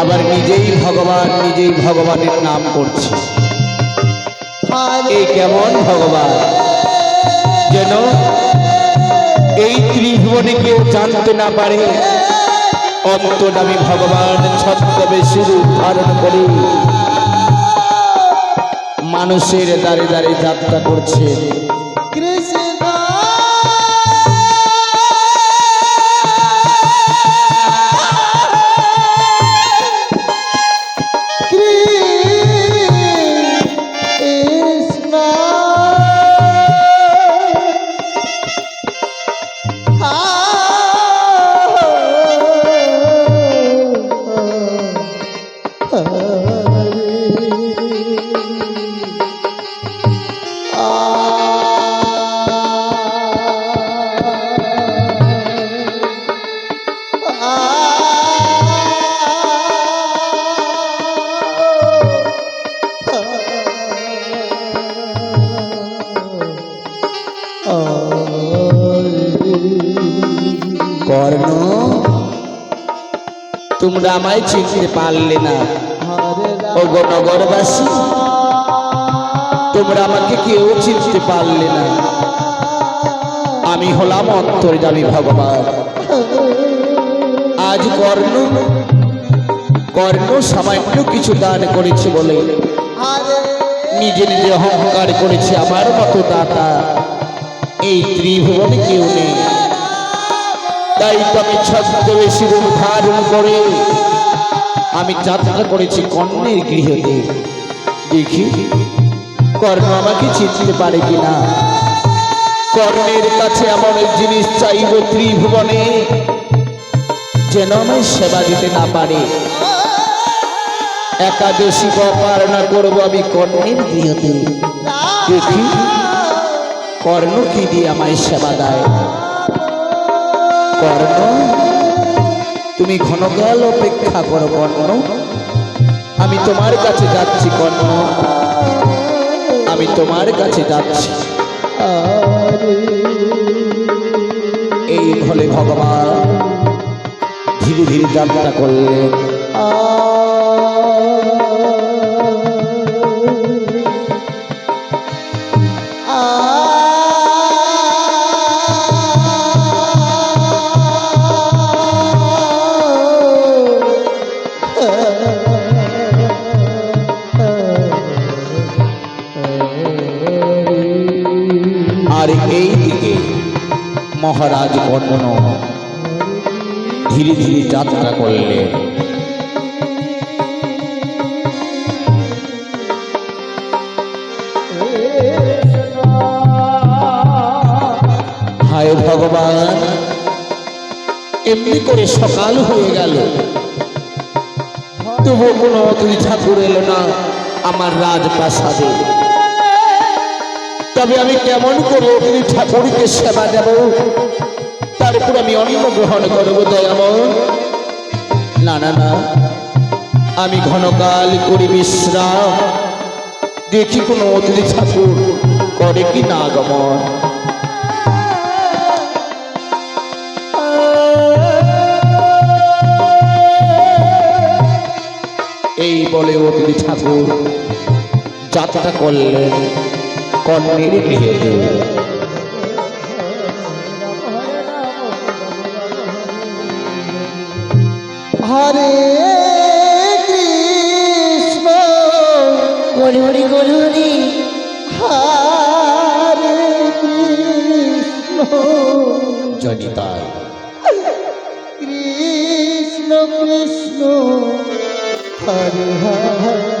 আবার নিজেই ভগবান, নিজেই ভগবানের নাম করছে। এই কেমন ভগবান? যেন এই ত্রিভুবনে কেউ জানতে না পারে অন্তনামী ভগবান ছদ্মবেশী রূপ ধারণ করে। মানুষের দাঁড়ে দাঁড়িয়ে যাত্রা করছে। তোমরা আমায় চিনতে পারলে না। ও গো নগরবাসী, তোমরা আমাকে কেউ চিনতে পারলে না। আমি হলাম অন্তর্যামী ভগবান। আজ কর্ণ কর্ণ সামান্য কিছু দান করেছে বলে, নিজে নিজে অহংকার করেছে আমার মতো দাতা। এই ত্রিভুবনে কেউ নেই। তাই তো আমি ছদ্মবেশী রূপ ধারণ করে আমি যাত্রা করেছি কর্ণের গৃহতে। দেখি, কর্ণ আমাকে চিনতে পারে কিনা? কর্ণের কাছে এমন এক জিনিস চাইব ত্রিভুবনে, যেন আমায় সেবা দিতে না পারে। একাদশী পালনা করব আমি কর্ণের গৃহতে। দেখি, কর্ণ কি দিয়ে আমায় সেবা দেয়? কর্ণ। তুমি ঘনকাল অপেক্ষা করো কর্ণ। আমি তোমার কাছে যাচ্ছি কর্ণ। আমি তোমার কাছে যাচ্ছি। এই ফলে ভগবান ধীরে ধীরে যাত্রা করলেন। আর মহারাজ কর্ণ ধীরে ধীরে যাত্রা করলেন। হায় ভগবান, এমনি করে সকাল হয়ে গেল। তবু কোনো অতুল ঠাকুর এলো না আমার রাজপ্রাসাদে। তবে আমি কেমন করে অগ্নি ঠাকুরকে সেবা দেব? তারপর আমি অন্ন গ্রহণ করব, দয়াময়। না না না। আমি ঘনকাল করি বিশ্রাম। দেখি কোনো অতিথি ঠাকুর করে কি না আগমন। এই বলে অতিথি ঠাকুর যাত্রা করলেন। কর্ণের গৃহেতে হরে কৃষ্ণ। গরি হরি গরি হরি। হরে কৃষ্ণ। জনিতায় কৃষ্ণ কৃষ্ণ। হরে হরে।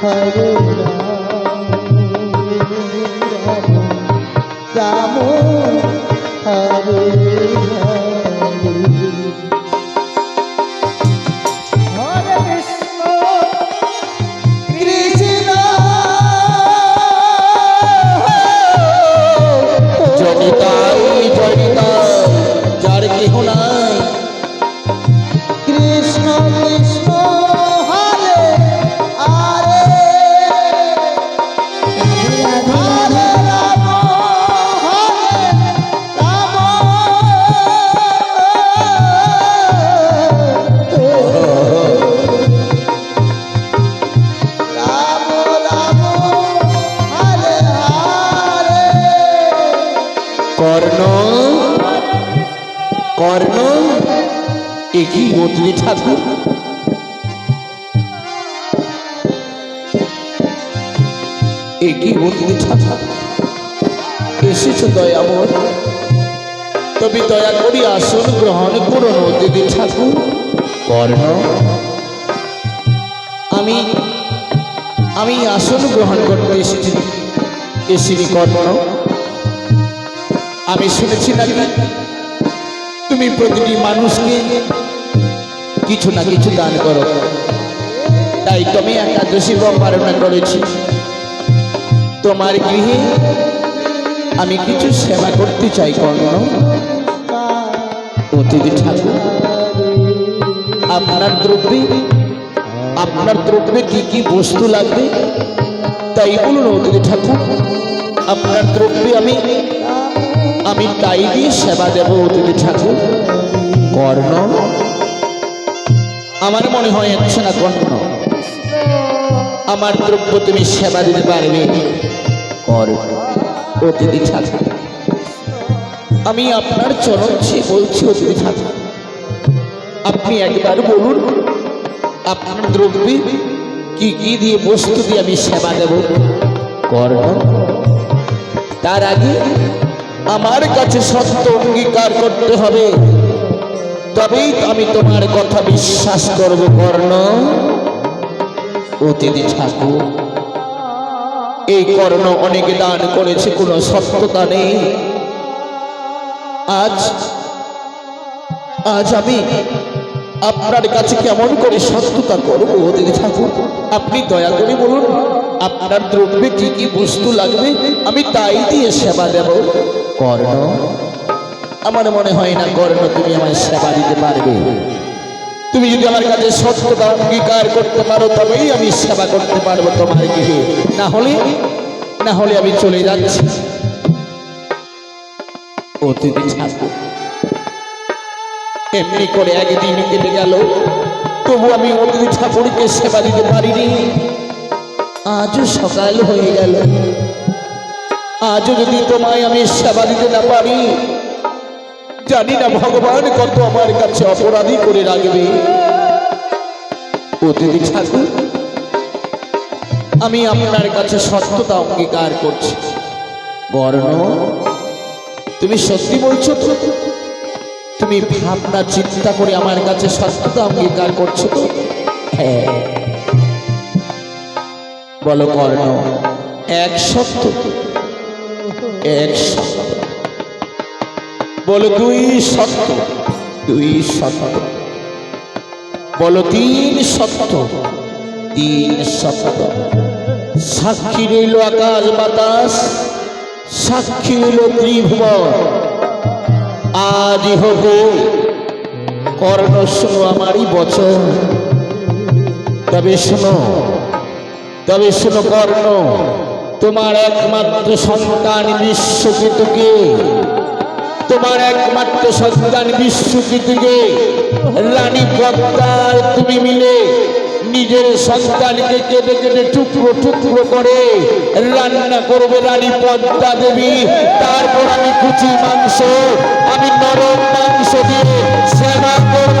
হরে রাম রাম হরে একই অতিথি ঠাকুর একই অতিথি ঠাকুর এসেছ দয়াময় তবে দয়া করি আসন গ্রহণ করুন অতিথি ঠাকুর। কর্ণ? আমি আমি আসন গ্রহণ করতে এসেছি। এসিনি কর্ণ। আমি শুনেছি নাকি তুমি প্রতিটি মানুষকে কিছু না কিছু দান করো। তাই তুমি একাদশী পালনা করেছি। তোমার গৃহে আমি কিছু সেবা করতে চাই, কর্ণ। অতিথি ঠাকুর, আপনার দ্রব্যে আপনার দ্রব্যে কি কি বস্তু লাগবে? তাই বলুন অতিথি ঠাকুর, আপনার দ্রব্যে আমি আমি তাই দিয়ে সেবা দেব অতিথি ঠাকুর। কর্ণ আমার মনে হয় হচ্ছে না কর্ণ আমার দ্রব্য তুমি সেবা দিতে পারবে। অতিথি ঠাকুর আমি আপনার চরণ ছুঁয়ে বলছি, অতিথি ঠাকুর আপনি একবার বলুন, আপনার দ্রব্যে কি কি দিয়ে বস্তু দিয়ে আমি সেবা দেব? কর্ণ তার আগে আমার কাছে সত্য অঙ্গীকার করতে হবে। তবেই আমি তোমার কথা বিশ্বাস করব, কর্ণ। অতিথি ঠাকুর, এই কর্ণ অনেক দান করেছে, কোনো সত্যতা নেই। আজ আজ আমি আপনার কাছে কেমন করে সত্যতা করব, অতিথি ঠাকুর? আপনি দয়া করে বলুন, আপনার দ্রব্যে কি কি বস্তু লাগবে? আমি তাই দিয়ে সেবা দেব। কর্ণ আমার মনে হয় না কর্ণ, তুমি আমার সেবা দিতে পারবে। তুমি যদি আমার কাছে সত্যতা অঙ্গীকার করতে পারো, তবেই আমি সেবা করতে পারব তোমার গৃহে। না হলে না হলে আমি চলে যাচ্ছি। এমনি করে একদিন কেটে গেল। তবু আমি অতিথি ঠাকুরকে সেবা দিতে পারিনি। আজও সকাল হয়ে গেল। আজও যদি তোমায় আমি সেবা দিতে না পারি জানি না ভগবান কত আমার কাছে অপরাধী করে রাখবে। অতিথি ঠাকুর, আমি আপনার কাছে সত্যতা অঙ্গীকার করছি। বর্ণ, তুমি সত্যি বলছো তো? তুমি ভাবনা চিন্তা করে আমার কাছে সত্যতা অঙ্গীকার করছ তো? হ্যাঁ। বলো কর্ণ, এক সত্য এক সত্য। বলো দুই সত্য দুই সত্য। বলো তিন সত্য তিন সত্য। সাক্ষী রইল আকাশ বাতাস, সাক্ষী রইল ত্রিভুবন। আজ হোক কর্ণ শোনো আমারই বচন। তবে শোনো তবে শোনো কর্ণ, তোমার একমাত্র সন্তান বিশ্বকৃতকে। তোমার একমাত্র সন্তান বিশ্বকৃতিকে রানী পদ্মার তুমি মিলে নিজের সন্তানকে কেঁদে কেটে টুকরো টুকরো করে রান্না করবে রানী পদ্মা দেবী। তারপর আমি কুচি মাংস, আমি নরম মাংস দিয়ে সেবা করব।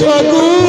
ঠাকুর।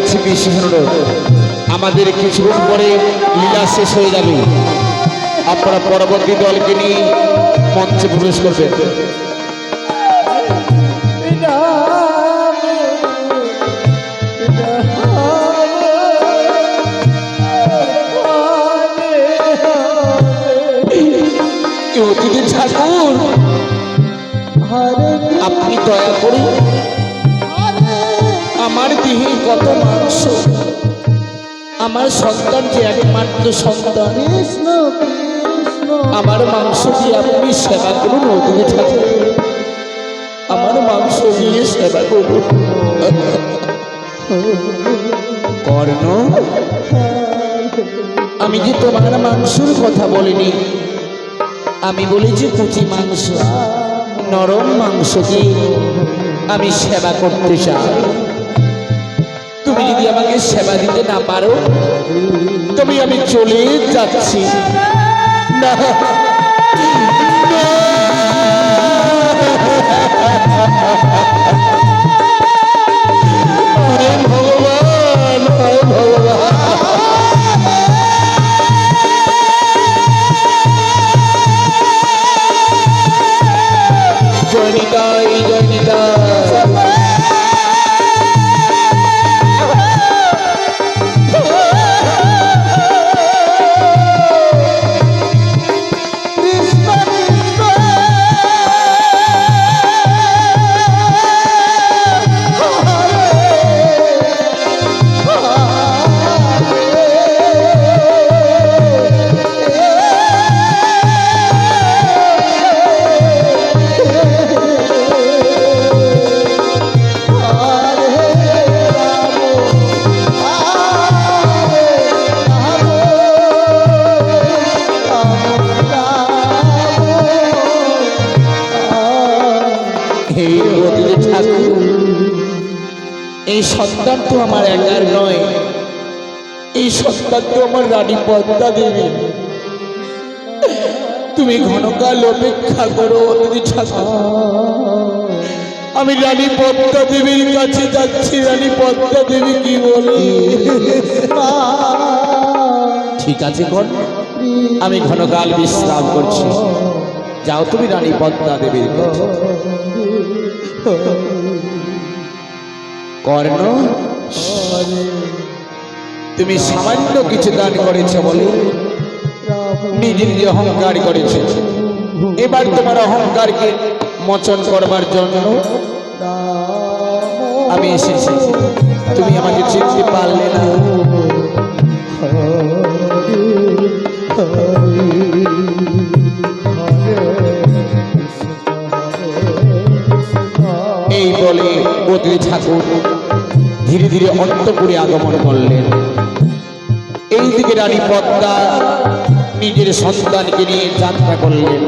যাচ্ছি বিশেষ অনুরোধ আমাদের কিছুক্ষণ পরে লীলা শেষ হয়ে যাবে। আপনারা পরবর্তী দলকে নিয়ে মঞ্চে প্রবেশ করবেন। আপনি দয়া করে আমার দেহে কত মাংস। আমার সন্তান যে একমাত্র সন্তান। আমার মাংস দিয়ে আপনি সেবা করুন ওদিকে আমার মাংস দিয়ে সেবা করুন। কর্ণ, আমি যে তোমার মাংসর কথা বলিনি, আমি বলেছি কুচি মাংস, নরম মাংস দিয়ে আমি সেবা করতে চাই। তুমি যদি আমাকে সেবা দিতে না পারো তবে আমি চলে যাচ্ছি। না। হায় আমার রানী পদ্মা দেবী। তুমি ঘনকাল অপেক্ষা করো আমি রানী পদ্মা দেবীর কাছে যাচ্ছি, রানী পদ্মা দেবী কি বলে? ঠিক আছে কর, আমি ঘনকাল বিশ্রাম করছি। যাও তুমি রানী পদ্মা দেবীর কাছে। কর্ণ তুমি সামান্য কিছু দান করেছ বলে। নিজে নিজে অহংকার করেছ। এবার তোমার অহংকারকে মোচন করবার জন্য আমি এসেছি। তুমি আমাকে চিনতে পারলে না। এই বলে বদলি ঠাকুর ধীরে ধীরে অন্তপুরে আগমন করলেন। এই দিকে রানী পদ্মা নিজের সন্তানকে নিয়ে যাত্রা করলেন।